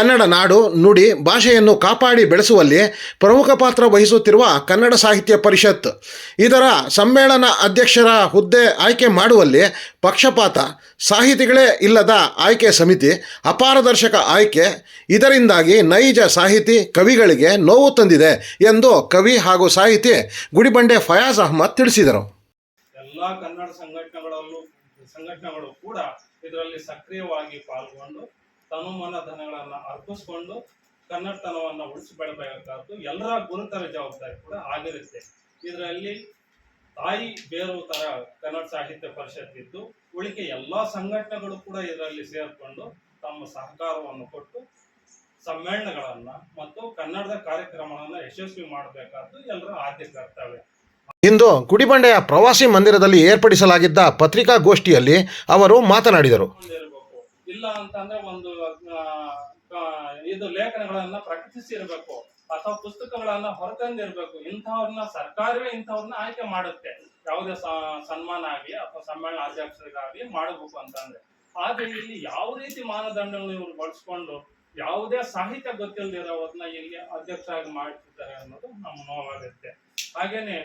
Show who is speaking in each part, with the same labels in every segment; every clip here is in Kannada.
Speaker 1: ಕನ್ನಡ ನಾಡು ನುಡಿ ಭಾಷೆಯನ್ನು ಕಾಪಾಡಿ ಬೆಳೆಸುವಲ್ಲಿ ಪ್ರಮುಖ ಪಾತ್ರ ವಹಿಸುತ್ತಿರುವ ಕನ್ನಡ ಸಾಹಿತ್ಯ ಪರಿಷತ್. ಇದರ ಸಮ್ಮೇಳನ ಅಧ್ಯಕ್ಷರ ಹುದ್ದೆ ಆಯ್ಕೆ ಮಾಡುವಲ್ಲಿ ಪಕ್ಷಪಾತ, ಸಾಹಿತಿಗಳೇ ಇಲ್ಲದ ಆಯ್ಕೆ ಸಮಿತಿ, ಅಪಾರದರ್ಶಕ ಆಯ್ಕೆ, ಇದರಿಂದಾಗಿ ನೈಜ ಸಾಹಿತಿ ಕವಿಗಳಿಗೆ ನೋವು ತಂದಿದೆ ಎಂದು ಕವಿ ಹಾಗೂ ಸಾಹಿತಿ ಗುಡಿಬಂಡೆ ಫಯಾಜ್ ಅಹ್ಮದ್ ತಿಳಿಸಿದರು.
Speaker 2: ಸಂಘಟನೆಗಳು ಕೂಡ ಇದರಲ್ಲಿ ಸಕ್ರಿಯವಾಗಿ ಪಾಲ್ಗೊಂಡು ತನುಮನ ಧನಗಳನ್ನು ಅರ್ಪಿಸ್ಕೊಂಡು ಕನ್ನಡತನವನ್ನು ಉಳಿಸಿ ಬೆಳಬೇಕಾದ್ದು ಎಲ್ಲರ ಗುರುತರ ಜವಾಬ್ದಾರಿ ಕೂಡ ಆಗಿರುತ್ತೆ. ಇದರಲ್ಲಿ ತಾಯಿ ಬೇರು ತರ ಕನ್ನಡ ಸಾಹಿತ್ಯ ಪರಿಷತ್ ಇದ್ದು, ಉಳಿಕೆ ಎಲ್ಲ ಸಂಘಟನೆಗಳು ಕೂಡ ಇದರಲ್ಲಿ ಸೇರಿಕೊಂಡು ತಮ್ಮ ಸಹಕಾರವನ್ನು ಕೊಟ್ಟು ಸಮ್ಮೇಳನಗಳನ್ನ ಮತ್ತು ಕನ್ನಡದ ಕಾರ್ಯಕ್ರಮಗಳನ್ನು ಯಶಸ್ವಿ ಮಾಡಬೇಕಾದ್ದು ಎಲ್ಲರ ಆದ್ಯ ಕರ್ತವ್ಯ.
Speaker 1: ಇಂದು ಗುಡಿಬಂಡೆಯ ಪ್ರವಾಸಿ ಮಂದಿರದಲ್ಲಿ ಏರ್ಪಡಿಸಲಾಗಿದ್ದ ಪತ್ರಿಕಾಗೋಷ್ಠಿಯಲ್ಲಿ ಅವರು ಮಾತನಾಡಿದರು.
Speaker 2: ಇಲ್ಲ ಅಂತಂದ್ರೆ ಒಂದು ಇದು ಲೇಖನಗಳನ್ನ ಪ್ರಕಟಿಸಿರ್ಬೇಕು ಅಥವಾ ಪುಸ್ತಕಗಳನ್ನ ಹೊರತಂದಿರ್ಬೇಕು. ಇಂಥವ್ರನ್ನ ಸರ್ಕಾರವೇ ಇಂಥವ್ರನ್ನ ಆಯ್ಕೆ ಮಾಡುತ್ತೆ. ಯಾವುದೇ ಸನ್ಮಾನ ಆಗಲಿ ಅಥವಾ ಸಮ್ಮೇಳನ ಅಧ್ಯಕ್ಷರಿಗಾಗಲಿ ಮಾಡಬೇಕು ಅಂತಂದ್ರೆ. ಆದ್ರೆ ಇಲ್ಲಿ ಯಾವ ರೀತಿ ಮಾನದಂಡಗಳು ಇವ್ರು ಬಳಸ್ಕೊಂಡು ಯಾವುದೇ ಸಾಹಿತ್ಯ ಗೊತ್ತಿಲ್ಲದಿರೋದನ್ನ ಇಲ್ಲಿ ಅಧ್ಯಕ್ಷರಾಗಿ ಮಾಡ್ತಿದ್ದಾರೆ ಅನ್ನೋದು ನಮ್ಮ ನೋವಾಗುತ್ತೆ. ಹಾಗೇನೆ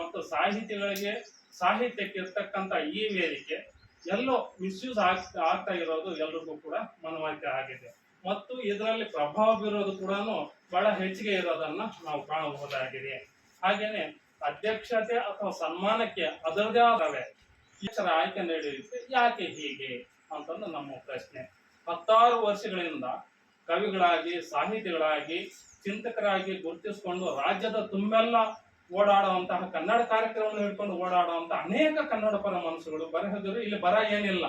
Speaker 2: ಮತ್ತು ಸಾಹಿತಿಗಳಿಗೆ ಸಾಹಿತ್ಯಕ್ಕೆ ಇರ್ತಕ್ಕಂಥ ಈ ವೇದಿಕೆ ಎಲ್ಲೋ ಮಿಸ್ಯೂಸ್ ಆಗ್ತಾ ಆಗ್ತಾ ಇರೋದು ಎಲ್ರಿಗೂ ಕೂಡ ಮನವರಿಕೆ ಆಗಿದೆ. ಮತ್ತು ಇದರಲ್ಲಿ ಪ್ರಭಾವ ಬೀರೋದು ಕೂಡ ಬಹಳ ಹೆಚ್ಚಿಗೆ ಇರೋದನ್ನ ನಾವು ಕಾಣಬಹುದಾಗಿದೆ. ಹಾಗೇನೆ ಅಧ್ಯಕ್ಷತೆ ಅಥವಾ ಸನ್ಮಾನಕ್ಕೆ ಅದರದೇ ಆದವೆ? ಅಧ್ಯಕ್ಷರ ಆಯ್ಕೆ ನಡೆಯುತ್ತೆ, ಯಾಕೆ ಹೀಗೆ ಅಂತಂದು ನಮ್ಮ ಪ್ರಶ್ನೆ. ಹತ್ತಾರು ವರ್ಷಗಳಿಂದ ಕವಿಗಳಾಗಿ, ಸಾಹಿತಿಗಳಾಗಿ, ಚಿಂತಕರಾಗಿ ಗುರುತಿಸಿಕೊಂಡು ರಾಜ್ಯದ ತುಂಬೆಲ್ಲ ಓಡಾಡುವಂತಹ ಕನ್ನಡ ಕಾರ್ಯಕ್ರಮವನ್ನು ಹಿಡ್ಕೊಂಡು ಓಡಾಡುವಂತಹ ಅನೇಕ ಕನ್ನಡ ಪರ ಮನಸ್ಸುಗಳು ಬರಹದರು ಇಲ್ಲಿ ಬರ ಏನಿಲ್ಲ.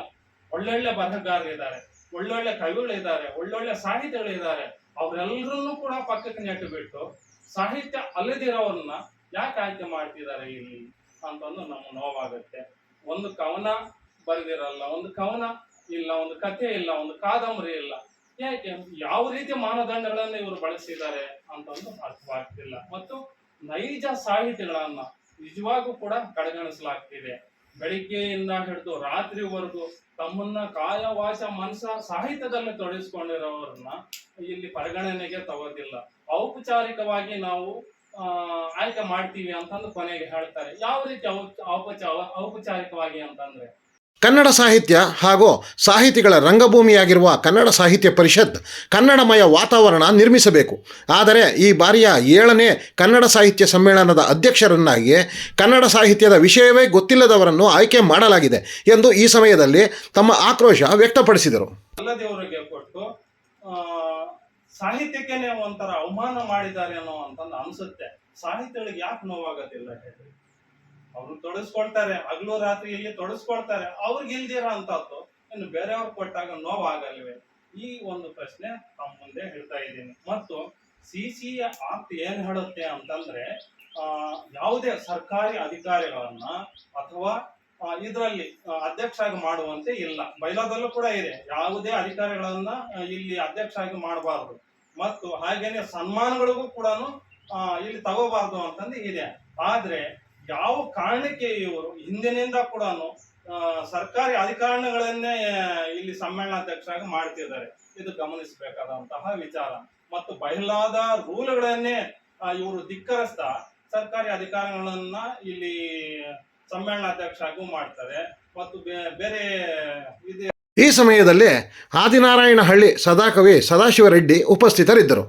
Speaker 2: ಒಳ್ಳೊಳ್ಳೆ ಬರಹಗಾರರಿದ್ದಾರೆ ಒಳ್ಳೊಳ್ಳೆ ಕವಿಗಳಿದ್ದಾರೆ ಒಳ್ಳೊಳ್ಳೆ ಸಾಹಿತಿಗಳಿದ್ದಾರೆ ಅವರೆಲ್ಲರನ್ನೂ ಕೂಡ ಪಕ್ಕಕ್ಕೆ ನೆಟ್ಟು ಬಿಟ್ಟು ಸಾಹಿತ್ಯ ಅಲ್ಲದಿರೋರನ್ನ ಯಾಕೆ ಆಯ್ಕೆ ಮಾಡ್ತಿದ್ದಾರೆ ಇಲ್ಲಿ ಅಂತಂದು ನಮ್ಮ ನೋವಾಗುತ್ತೆ. ಒಂದು ಕವನ ಬರೆದಿರಲ್ಲ, ಒಂದು ಕವನ ಇಲ್ಲ, ಒಂದು ಕಥೆ ಇಲ್ಲ, ಒಂದು ಕಾದಂಬರಿ ಇಲ್ಲ. ಯಾಕೆ? ಯಾವ ರೀತಿ ಮಾನದಂಡಗಳನ್ನು ಇವರು ಬಳಸಿದ್ದಾರೆ ಅಂತಂದು ಅರ್ಥವಾಗ್ತಿಲ್ಲ. ಮತ್ತು ನೈಜ ಸಾಹಿತಿಗಳನ್ನ ನಿಜವಾಗೂ ಕೂಡ ಕಡೆಗಣಿಸಲಾಗ್ತಿದೆ. ಬೆಳಿಗ್ಗೆಯಿಂದ ಹಿಡಿದು ರಾತ್ರಿವರೆಗೂ ತಮ್ಮನ್ನ ಕಾಯ ವಾಸ ಮನಸ ಸಾಹಿತ್ಯದಲ್ಲಿ ತೊಡಗಿಸ್ಕೊಂಡಿರೋರನ್ನ ಇಲ್ಲಿ ಪರಿಗಣನೆಗೆ ತಗೋದಿಲ್ಲ. ಔಪಚಾರಿಕವಾಗಿ ನಾವು ಆಯ್ಕೆ ಮಾಡ್ತೀವಿ ಅಂತಂದು ಕೊನೆಗೆ ಹೇಳ್ತಾರೆ. ಯಾವ ರೀತಿ ಔಪ- ಔಪಚಾರ, ಔಪಚಾರಿಕವಾಗಿ ಅಂತಂದ್ರೆ
Speaker 1: ಕನ್ನಡ ಸಾಹಿತ್ಯ ಹಾಗೂ ಸಾಹಿತಿಗಳ ರಂಗಭೂಮಿಯಾಗಿರುವ ಕನ್ನಡ ಸಾಹಿತ್ಯ ಪರಿಷತ್ ಕನ್ನಡಮಯ ವಾತಾವರಣ ನಿರ್ಮಿಸಬೇಕು. ಆದರೆ ಈ ಬಾರಿಯ ಏಳನೇ ಕನ್ನಡ ಸಾಹಿತ್ಯ ಸಮ್ಮೇಳನದ ಅಧ್ಯಕ್ಷರನ್ನಾಗಿ ಕನ್ನಡ ಸಾಹಿತ್ಯದ ವಿಷಯವೇ ಗೊತ್ತಿಲ್ಲದವರನ್ನು ಆಯ್ಕೆ ಮಾಡಲಾಗಿದೆ ಎಂದು ಈ ಸಮಯದಲ್ಲಿ ತಮ್ಮ ಆಕ್ರೋಶ ವ್ಯಕ್ತಪಡಿಸಿದರು.
Speaker 2: ಸಾಹಿತ್ಯಕ್ಕೆ ಒಂಥರ ಅವಮಾನ ಮಾಡಿದ್ದಾರೆ ಅನ್ನೋ ಅಂತ ಅನ್ಸುತ್ತೆ. ಸಾಹಿತ್ಯಗಳಿಗೆ ಯಾಕೆ ನೋವಾಗೋದಿಲ್ಲ ಹೇಳಿ ಅವ್ರು ತೊಡಸ್ಕೊಳ್ತಾರೆ, ಹಗಲು ರಾತ್ರಿ ಇಲ್ಲಿ ತೊಡಸ್ಕೊಳ್ತಾರೆ ಅವ್ರಿಗೆ ಇಲ್ದಿರೋ ಅಂತದ್ದು. ಇನ್ನು ಬೇರೆಯವ್ರು ಕೊಟ್ಟಾಗ ನೋವಾಗಲ್ವೇ? ಈ ಒಂದು ಪ್ರಶ್ನೆ ತಮ್ಮ ಮುಂದೆ ಹೇಳ್ತಾ ಇದ್ದೀನಿ. ಮತ್ತು ಸಿ ಸಿ ಆಕ್ಟ್ ಏನ್ ಹೇಳುತ್ತೆ ಅಂತಂದ್ರೆ, ಆ, ಯಾವುದೇ ಸರ್ಕಾರಿ ಅಧಿಕಾರಿಗಳನ್ನ ಅಥವಾ ಇದರಲ್ಲಿ ಅಧ್ಯಕ್ಷ ಅಧ್ಯಕ್ಷರಾಗಿ ಮಾಡುವಂತೆ ಇಲ್ಲ. ಬೈಲಾದಲ್ಲೂ ಕೂಡ ಇದೆ. ಯಾವುದೇ ಅಧಿಕಾರಿಗಳನ್ನ ಇಲ್ಲಿ ಇಲ್ಲಿ ಅಧ್ಯಕ್ಷರಾಗಿ ಮಾಡಬಾರದು. ಮತ್ತು ಹಾಗೇನೆ ಸನ್ಮಾನಗಳಿಗೂ ಕೂಡ ಇಲ್ಲಿ ತಗೋಬಾರ್ದು ಅಂತಂದು ಇದೆ. ಆದ್ರೆ ಯಾವ ಕಾರಣಕ್ಕೆ ಇವರು ಹಿಂದಿನಿಂದ ಕೂಡ ಸರ್ಕಾರಿ ಅಧಿಕಾರಿಗಳನ್ನೇ ಇಲ್ಲಿ ಸಮ್ಮೇಳನಾಧ್ಯಕ್ಷರಾಗಿ ಮಾಡ್ತಿದ್ದಾರೆ. ಇದು ಗಮನಿಸಬೇಕಾದಂತಹ ವಿಚಾರ. ಮತ್ತು ಬಯಲಾದ ರೂಲ್ಗಳನ್ನೇ ಇವರು ಧಿಕ್ಕರಿಸ್ತಾ ಸರ್ಕಾರಿ ಅಧಿಕಾರಿಗಳನ್ನ ಇಲ್ಲಿ ಸಮ್ಮೇಳನಾಧ್ಯಕ್ಷರಾಗೂ ಮಾಡ್ತಾರೆ. ಮತ್ತು ಬೇರೆ
Speaker 1: ಈ ಸಮಯದಲ್ಲಿ ಆದಿನಾರಾಯಣಹಳ್ಳಿ ಸದಾಕವಿ ಸದಾಶಿವರೆಡ್ಡಿ ಉಪಸ್ಥಿತರಿದ್ದರು.